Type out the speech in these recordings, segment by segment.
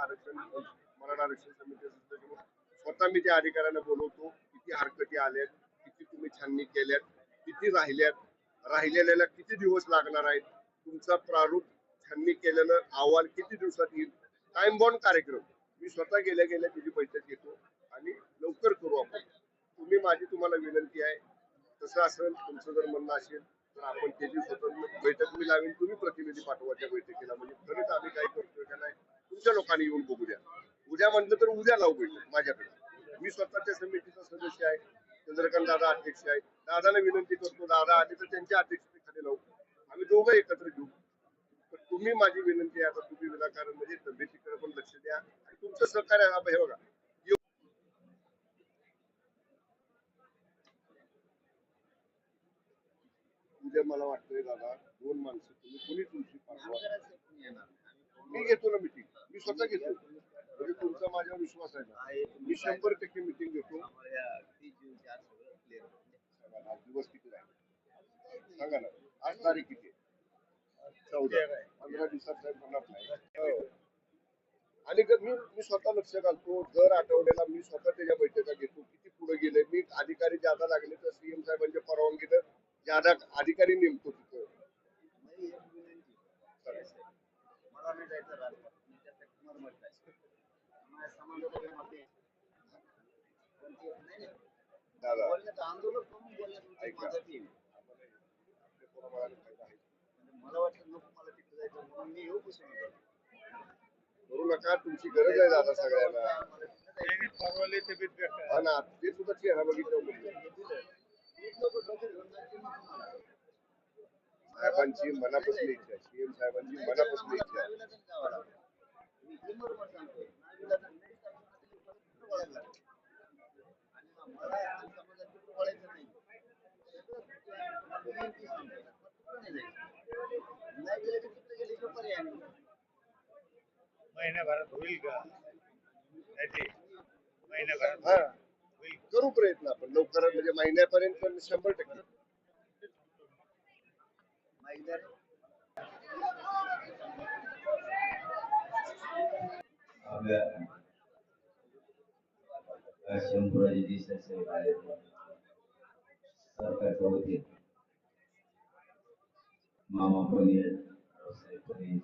आरक्षण मराठा आरक्षण समितीचं स्वतः मी त्या अधिकाऱ्यांना बोलवतो किती हरकती आल्यात किती तुम्ही छाननी केल्यात किती राहिल्यात राहिलेल्याला किती दिवस लागणार आहेत तुमचा प्रारूप छाननी केलेलं अहवाल किती दिवसात येईल टाइम बॉन्ड कार्यक्रम. मी स्वतः गेल्या गेल्या त्याची बैठक घेतो आणि लवकर करू आपण. तुम्ही माझी तुम्हाला विनंती आहे तसं असेल तुमचं जर म्हणणं असेल तर आपण त्याची स्वतंत्र बैठक मी लावेन तुम्ही प्रतिनिधी पाठवा त्या बैठकीला. म्हणजे खरंच आम्ही काय करतोय का नाही तुमच्या लोकांनी येऊन बघू द्या. उद्या म्हटलं तर उद्या लावू भेटलं माझ्याकडे. मी स्वतःच्या समितीचा सदस्य आहे चंद्रकांत दादा अध्यक्ष आहेत. दादाला विनंती करतो दादा आले तर त्यांच्या अध्यक्षतेखाली लावू. आम्ही दोघं एकत्र घेऊ. तर तुम्ही माझी विनंती आहे आता तुम्ही विनाकारण म्हणजे तब्येतीकडे पण लक्ष द्या. आणि तुमचं सहकार्य हा हे बघा. उद्या मला वाटतंय दादा दोन माणसं तुम्ही कोणी तुमची पाठवा. मी घेतो ना मिटिंग मी स्वतः घेतो. म्हणजे तुमचा माझ्यावर विश्वास आहे ना. मी शंभर टक्के मिटिंग घेतो. आज दिवस किती राहिले? सांगा ना. आज तारीख किती चौदा. पंधरा दिवसात साहेब होणार नाही. हो. आणि मी मी स्वतः लक्ष घालतो. दर आठवड्याला मी स्वतः त्याच्या बैठका घेतो. किती पुढे गेले? मी अधिकारी ज्यादा लागले तर सीएम साहेबांच्या परवानगीनं ज्यादा अधिकारी नेमतो तिथं. राजकारण त्यासाठी आहे. बोलण्याचं आंदोलन करून बोलण्यात ऐका. मला वाटलं नको मला जायचं म्हणून मी येऊ कसं करू नका तुमची गरज आहे दादा सगळ्यांना हो ते सुद्धा चेहरा बघितलं साहेबांची मनापासून इच्छा आहे. सीएम साहेबांची मनापासून इच्छा महिन्याभरात होईल का? महिन्याभरात करू प्रयत्न आपण. लवकरात म्हणजे महिन्यापर्यंत पण शंभर टक्के. आपल्या मामा पनीर रावसाहेब पनीर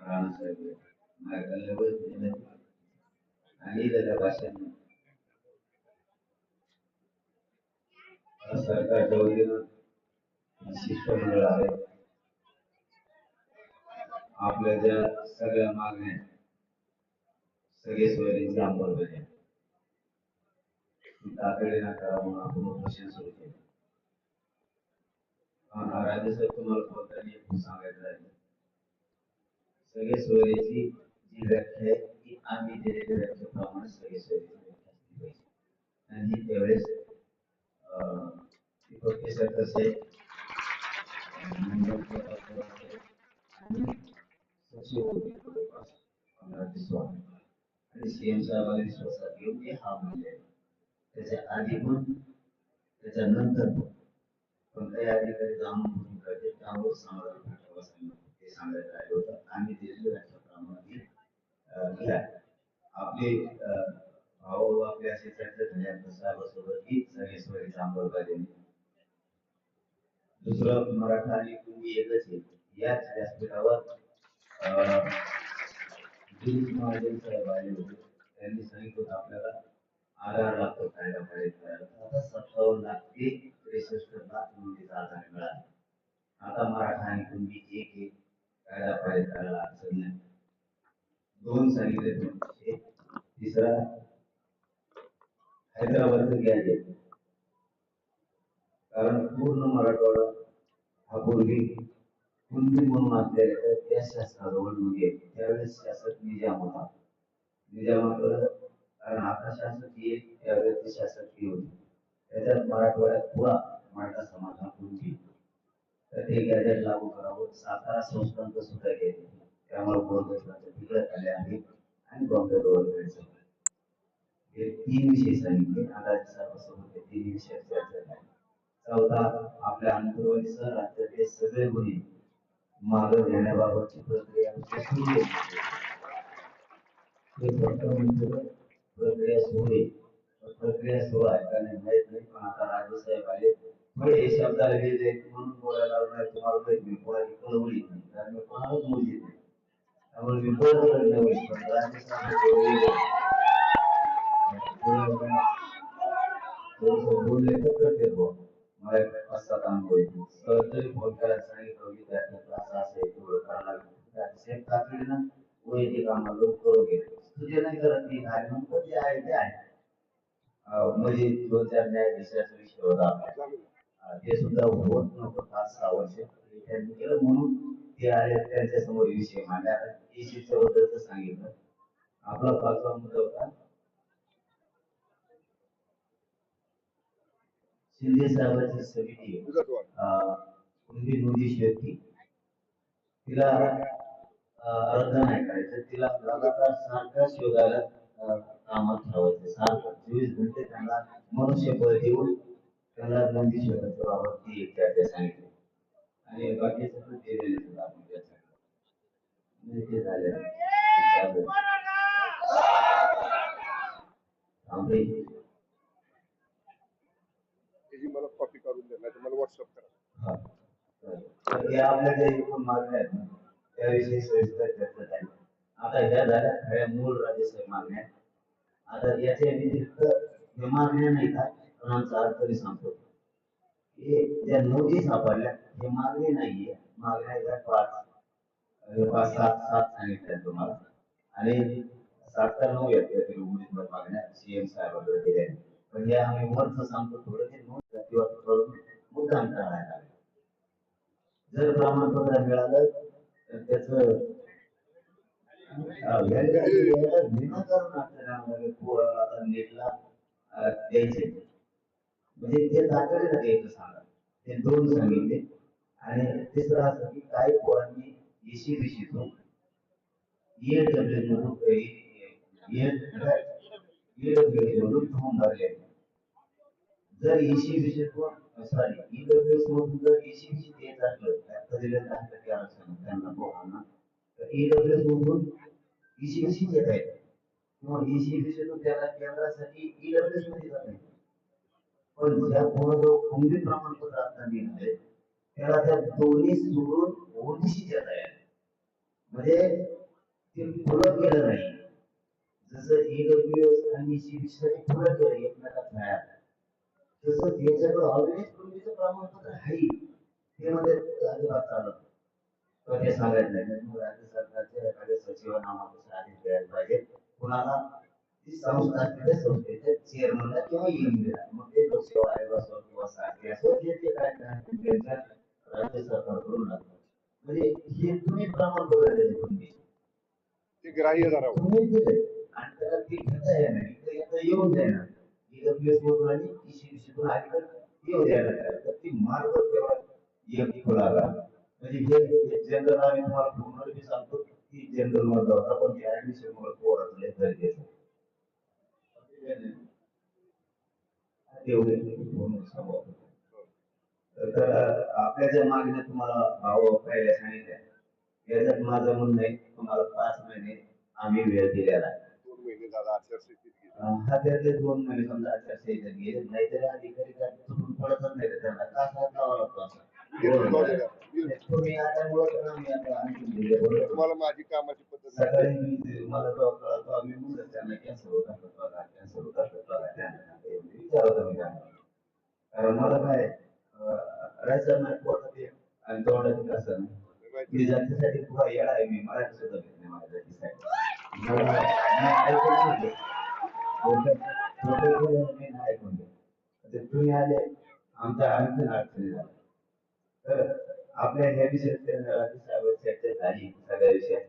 राणसाहेब माझ्याकडल्या आणि त्याच्या सरकारच्या वतीनं शिष्टमंडळ आहे. आपल्या ज्या सगळ्या मागण्या सगळे सोयरींची अंमलबजावणी ती तातडीनं करा म्हणून आपण उपोषण सुरू केले. हा, राजेसाहेब तुम्हाला बोलताना एक सांगायचं आहे? सगळे सोयरीची जी व्याख्या आहे ती आम्ही दिलेल्या व्याख्याप्रमाणे सगळे सोयरीची व्याख्या असली पाहिजे. आणि ही त्यावेळेस अं, दीपक केसर कसे सचिव पंधरा ते सोळा आणि सीएम साहेबांनी विश्वासात घेऊन ते हा म्हणले त्याच्या आधी पण त्याच्यानंतर पण कोणत्याही अधिकारी जाणून बुजून करते त्यावर समाधान भेटावं सांगितलं ते सांगायचं राहिलं होतं आम्ही दिलेल्या व्याख्याप्रमाणे अं, घ्या आपले अं, भाऊ आपले असे चर्चा झाली आमच्या साहेबासोबत की सगळे सोयीचा अंमलबजावणी दुसरं मराठा आणि कुणबी एकच आहे याच व्यासपीठावर महाजन साहेब आले होते. त्यांनी सांगितलं होतं आपल्याला आधार लागतो कायदा पारित करायला आता सत्तावन्न लाख ते त्रेसष्ट लाख नोंदीचा आधार मिळाला. आता मराठा आणि कुणबी एक एक कायदा पाहिजे करायला अडचण नाही. दोन सांगितले तिसरा हैदराबादचं गॅजेट. कारण पूर्ण मराठवाडा हा पूर्वी कुंदी म्हणून असलेल्या त्या शासनाजवळ म्हणजे त्यावेळेस शासक निजाम होता. निजामाकडं कारण आता शासक हे त्यावेळेस ते शासक हे होते. त्याच्यात मराठवाड्यात पुरा मराठा समाज हा कुंडी तर ते गॅजेट लागू करावं. सातारा संस्थांचं सुद्धा केले त्यामुळे बोर्गेश्वराच्या तिकडे आले आहे आणि बॉम्बे गव्हर्नमेंटचं हे तीन विषय सांगितले. आता सर्वसोबत तीन विषय चर्चा झाली. चौथा आपल्या अंतर्वादीसह राज्यातले सगळे गुन्हे मार्ग घेण्याबाबतची प्रक्रिया म्हणजे प्रक्रिया सुरू आहे. प्रक्रिया सुरू आहे माहीत नाही. पण आता राजेसाहेब आले. म्हणजे हे शब्दाला गेले म्हणून बोलायला लावणार तुम्हाला काही मी कोणाची कळवली नाही. कारण मी कोणालाच मुलगी नाही. त्यामुळे मी बोलत नाही. पण राजेसाहेब थोडंसं बोलले तर करते बुवा. मला एक पाच सात अनुभव येतो सर तरी फोन करायला सांगितलं विद्यार्थ्याला असं असं आहे तेवढं करायला लागलं. साहेब तातडीनं वैयक्तिक लोक लवकर वगैरे. तुझे नाही करत नाही काय? म्हणतो जे आहे ते आहे. म्हणजे दोन चार न्यायाधीशाचा विषय होता ते सुद्धा होत नव्हतं पाच सहा वर्ष. त्यांनी केलं म्हणून ते आले त्यांच्यासमोर विषय मांडला. एसीच्या बद्दलच सांगितलं. आपला पाचवा मुद्दा होता शिंदे साहेबांची समिती कुणबी नोंदी शेती? तिला अं, अर्ज नाही करायचं. तिला लगातार सारखं शोधायला कामात ठेवायचं. सारखं चोवीस घंटे त्यांना मनुष्यबळ देऊन त्यांना नोंदी शोधायच्या बाबत ती एक चर्चा सांगितली. आणि बाकीचं पण ते दिले सुद्धा आपण ते झालं. थांबले. त्याची मला कॉपी करून द्या नाही मला व्हॉट्सअप करा या आपल्या ज्या एकूण मागण्या आहेत ना त्याविषयी सविस्तर चर्चा झाली. आता ह्या झाल्या खऱ्या मूळ राज्यसेवा मागण्या. आता याच्या व्यतिरिक्त हे मागण्या नाही का पण आमचा अर्थ मी सांगतो हे ज्या नोटी सापडल्या हे मागणी नाहीये. मागण्या ज्या पाच जवळपास सात सात सांगितल्या तुम्हाला. आणि सात तर नऊ येत उमेदवार मागण्या सीएम साहेबांकडे दिल्या. पण हे आम्ही वरचं सांगतो थोडं ते नोट किंवा मुद्दाम करण्यात आले जर प्रमाणपत्र मिळालं तर त्याच म्हणजे द्यायचे. म्हणजे ते तातडीनं द्यायचं सांगा. ते दोन सांगितले. आणि तिसरं असं की काही पोरांनी एसी बीसीतून ईडब्ल्यू मधून ईडब्ल्यू मधून फॉर्म भरले. जर एसी बीसीतून सॉरी ईडब्ल्यू मधून जर एसी बीसी देत आरक्षण त्यांना तर ईडब्ल्यू मधून एसी बीसी आहेत किंवा एसी त्याला केंद्रासाठी ईडब्ल्यू मध्ये जात आहे पण ज्या पोराजवळ कुंभी प्रमाणपत्र आता निघाले त्याला त्या दोन्ही सोडून ओबीसी देत आहे म्हणजे ते फुलं केलं नाही जसं ईडब्ल्यू आणि सीबीसी फुलं केलं एकमेकात बाहेर तसं त्याच्याकडे ऑलरेडी कुंभीचं प्रमाणपत्र आहे ते मध्ये अजिबात चालत ते सांगायचं नाही. राज्य सरकारच्या एखाद्या सचिवांना आम्हाला आदेश द्यायला पाहिजे. कुणाला? ती संस्था असते त्या संस्थेच्या चेअरमनला किंवा एमडीला मग ते लोकसेवा आयोग असो किंवा सारखे असो जे ते काय त्यांच्या राज्य सरकारकडून लागतात म्हणजे हे तुम्ही प्रमाणपत्र दिले तुम्ही ते ग्राह्य धरावं तुम्ही दिले. आणि त्याला ते घेता येणार येऊन जाणार ईडब्ल्यूएस मधून आणि तर येऊन द्यायला तर ती मार्ग तेवढा एक म्हणजे हे जनरल आम्ही तुम्हाला पूर्ण मी सांगतो की जनरलमध्ये पण ते ऍडमिशन लय गरजेचं तेवढे सांगू तर आपल्या ज्या मागण्या तुम्हाला भाव पाहिल्या सांगितल्या याच्यात माझं म्हणणं आहे तुम्हाला पाच महिने आम्ही वेळ दिलेला आहे. महिने दादा आचारसंहितेत गेले. हा दोन महिने समजा आचारसंहिता गेले नाहीतरी अधिकारी काय चुकून पडतच नाही का त्यांना? का साथ लावा लागतो असं? निर्णय लावले जातात. तुम्ही आल्यामुळं आम्ही आता आणखी तुम्हाला माझी कामाची पद्धत सकाळी मी मला जेव्हा कळलं तेव्हा मी म्हणलं त्यांना कॅन्सर होत असत बघा कॅन्सर होत असत बघा त्यांना ते विचारलं मी त्यांना. कारण मला काय राहायचं नाही पोटात ते आणि तोंडात असं मी जातीसाठी पुरा येडा आहे मी मराठी सुद्धा ते तुम्ही आले आमच्या आणखी अडचणी झाल्या तर आपल्या ह्या विषयात साहेब झाली सगळ्या विषयात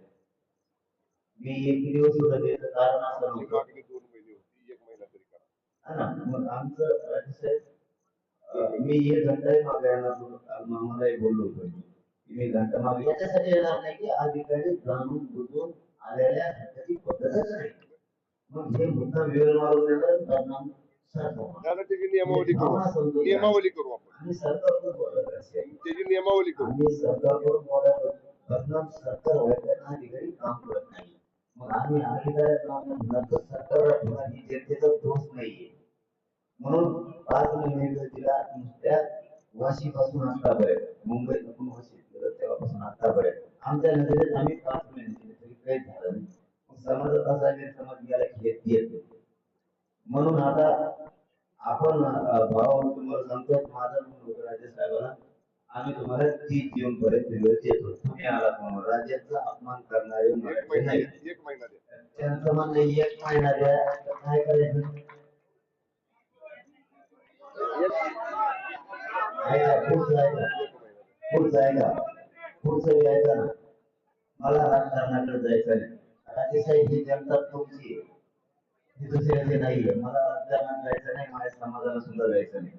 मी एक दिवस सुद्धा द्यायचं कारण असं दोन महिने होती एक महिना तरी करा हा ना मग आमचं मी एक घंटाही मागे येणार बोललो होतो मी. मी घंटा मागे याच्यासाठी येणार नाही की अधिकारी जाणून बुजून आलेल्या ह्याच्याची पद्धतच नाही. मग हे मुद्दा वेळ मारून देणं बदनाम सरकार. दादा त्याची नियमावली करू. नियमावली करू आपण. त्याची नियमावली करू. सरकार व्हायला अधिकारी काम करत नाही. मग आम्ही अधिकाऱ्यांना म्हणणार तर सरकारला ठेवा ही जनतेचा दोष नाहीये. म्हणून पाच महिने दिला नुसत्या आतापर्यंत वाशी तेव्हापासून आतापर्यंत आमच्या नजरेत आम्ही पाच महिने काही झालं समाजात असा गैरसमज गेला की येत. म्हणून आता आपण भाव तुम्हाला सांगतो माझा म्हणून होतं राजे साहेबांना आम्ही तुम्हाला तीस जून पर्यंत देतो तुम्ही आला म्हणून राज्याचा अपमान करणारे त्यांचं म्हणणं आहे, एक महिना द्या काय करायचं पुढचं. पुढचं ऐका. पुढचं बी ऐका ना. मला राजकारणाकडे जायचं नाही. राजेसाहेब ही जनता तुमची ही दुसऱ्याची नाहीये मला राजकारणात जायचं नाही माझ्या समाजाला सुद्धा जायचं नाही.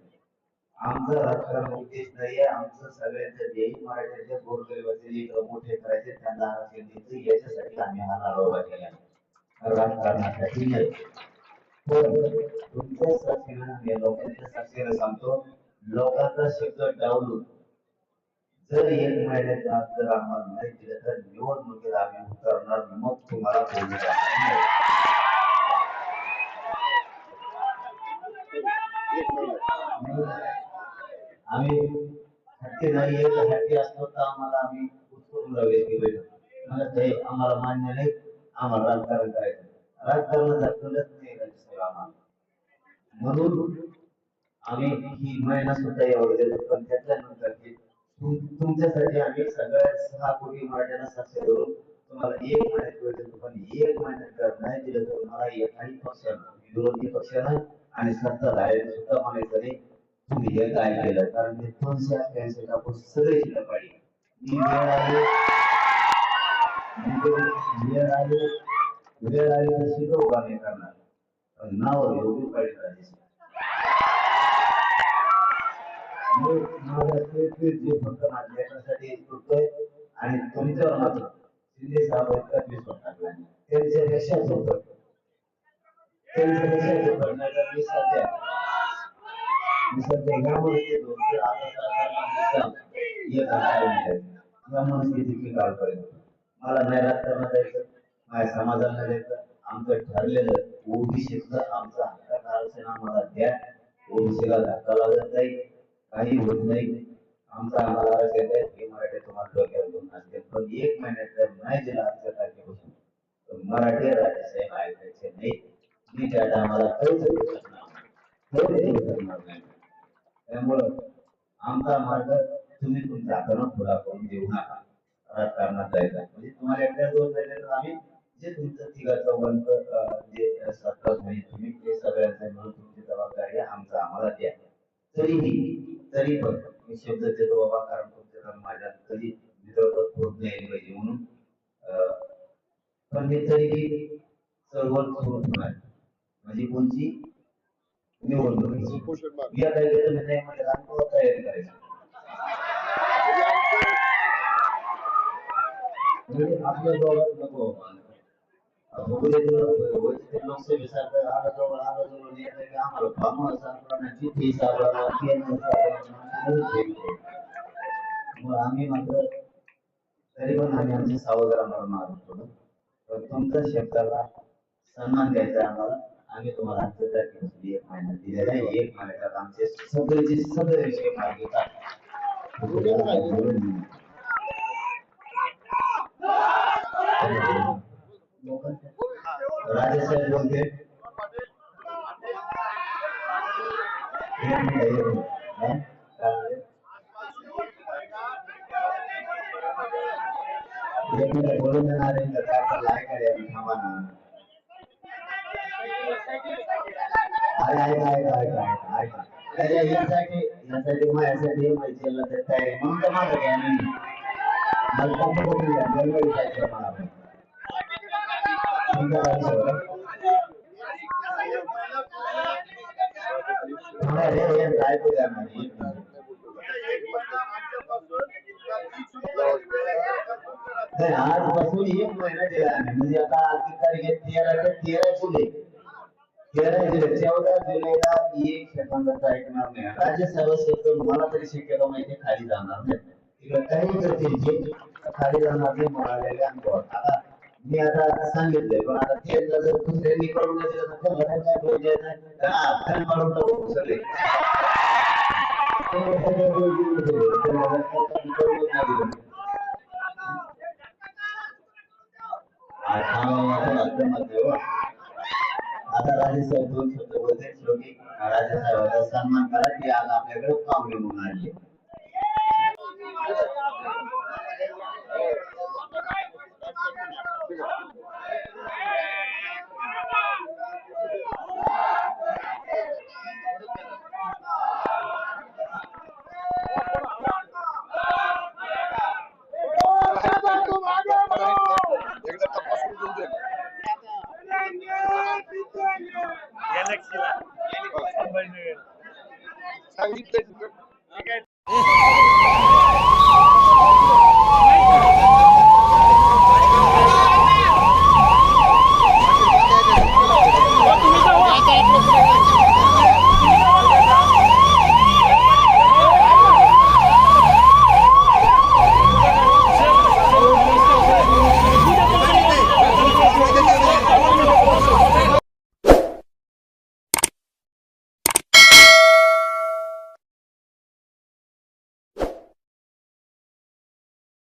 आमचं राजकारण उद्देश नाहीये आमचं सगळ्यांचं ध्येय मराठ्याच्या गोरगरिबाचे मोठे करायचे त्यांना आरक्षण द्यायचं याच्यासाठी आम्ही हा लढा केला राजकारणासाठी नाही पण तुमच्या साक्षीनं मी लोकांच्या साक्षीनं सांगतो लोकांचा शब्द डावलून जर एक महिन्याच्या आत जर आम्हाला नाही दिलं तर निवडणुकीत आम्ही उतरणार मग तुम्हाला बोलू आम्ही हट्टी नाही आहे हट्टी असतो तर आम्हाला आम्ही उत्तरून लावले की बैठक मला ते आम्हाला मान्य नाही. आम्हाला राजकारण करायचं राजकारण दाखवलंच नाही राज्यसाहेब आम्हाला. म्हणून आम्ही ही महिना सुद्धा एवढं देतो पण त्याच्यानंतर तुमच्यासाठी आम्ही सगळ्या सहा कोटी मराठ्यांना साक्ष करून तुम्हाला एक महिन्यात वेळ देतो पण एक महिन्यात नाही. दिलं तर मला एकाही पक्षानं विरोधी पक्षानं आणि सत्ता सत्ताधाऱ्यांनी सुद्धा म्हणायचं नाही. तुम्ही हे काय केलं? कारण मी दोनशे अठ्ठ्याऐंशी टाकून सगळे शिल्लक पाहिजे मी वेळ आली. वेळ आली? वेळ आली तर शिकव उभा नाही करणार? पण नाव योग्य पाहिजे राजेश मग मला ते- ते जे फक्त माझ्या लेकरासाठी करतोय आणि तुमच्यावर मात्र शिंदे साहेब विश्वास टाकला त्यांच्या लक्षात होत त्यांच्या मी सध्या मी सध्या की आता सरकारला मला नाही राजकारणात जायचं माझ्या समाजाला द्यायचं आमचं ठरलेलं ओबीसीचं आमचा हक्क आरक्षण आम्हाला द्या. ओबीसीला धक्का लागत नाही. काही होत नाही. आमचा आम्हाला आरक्षण हे मराठी तुम्हाला डोक्यावर घेऊन असते पण एक महिन्यात जर नाही दिला आजच्या तारखेपासून तर मराठी राज्यसाहेब ऐकायचे नाही. मी त्या टायमाला काहीच करणार शकणार नाही. त्यामुळं आमचा मार्ग तुम्ही तुमचा हातानं पुरा करून देऊ नका. राजकारणात जायचा म्हणजे तुम्हाला एकट्या दोन जायचं तर आम्ही जे तुमचं तिघाचं वंत जे सत्ता होईल तुम्ही ते सगळ्यांचं मिळून तुमची जबाबदारी आमचा आम्हाला द्या. तरीही तरी पण मी शब्द देतो बाबा कारण तुमच्या कारण माझ्या कधी विरोधात होत नाही पाहिजे म्हणून. अं, पण मी तरीही चळवळ सुरू होणार म्हणजे कोणची निवडणुकीची. मी आता गेलं म्हणजे आम्ही तयारी करायची. म्हणजे आमचं म्हणजे आपल्या नको आम्ही मात्र तरी पण आम्ही आमच्या सावधारा पण तुमच्या शब्दाला सन्मान द्यायचा आम्हाला आम्ही तुम्हाला आजच्या एक महिना दिलेला आहे एक महिन्यात आमचे सगळेचे सगळे विषय मार्ग येतात साहेब बोलते हा? काय? एक मिनिट बोलून देणार आहे तर काय आपल्याला ऐकायला आहे, थांबा ना. अरे ऐका ऐका ऐका ऐका ऐका त्याच्या यासाठी यासाठी माझ्यासाठी मैत्रीला तर काय आहे, म्हणून तर माझं काय नाही मला कसं बोलून द्या, गडबड जायचं मला आजपासून एक महिना दिला आहे म्हणजे आता आजची तारीख आहे तेरा तेरा जुलै तेरा जुलै चौदा जुलैला एक सेकंदाचा ऐकणार नाही राज्य सर्व क्षेत्र मला तरी शक्यतो माहिती खाली जाणार नाही. तिकडे काही करतील जे खाली जाणार नाही म्हणालेले अनुभव आता मी आता सांगितलंय पण आता त्यांना जर दुसऱ्यांनी करून नाही तर म्हणजे काय मारून टाकू सगळे आता राजे साहेब आता दोन शब्द बोलते शेवटी राजेसाहेबांचा सन्मान करा की आज आपल्याकडे पाहुणे म्हणून आले. गॅलेक्सीला संभाजीनगर सांगितलंय तिथं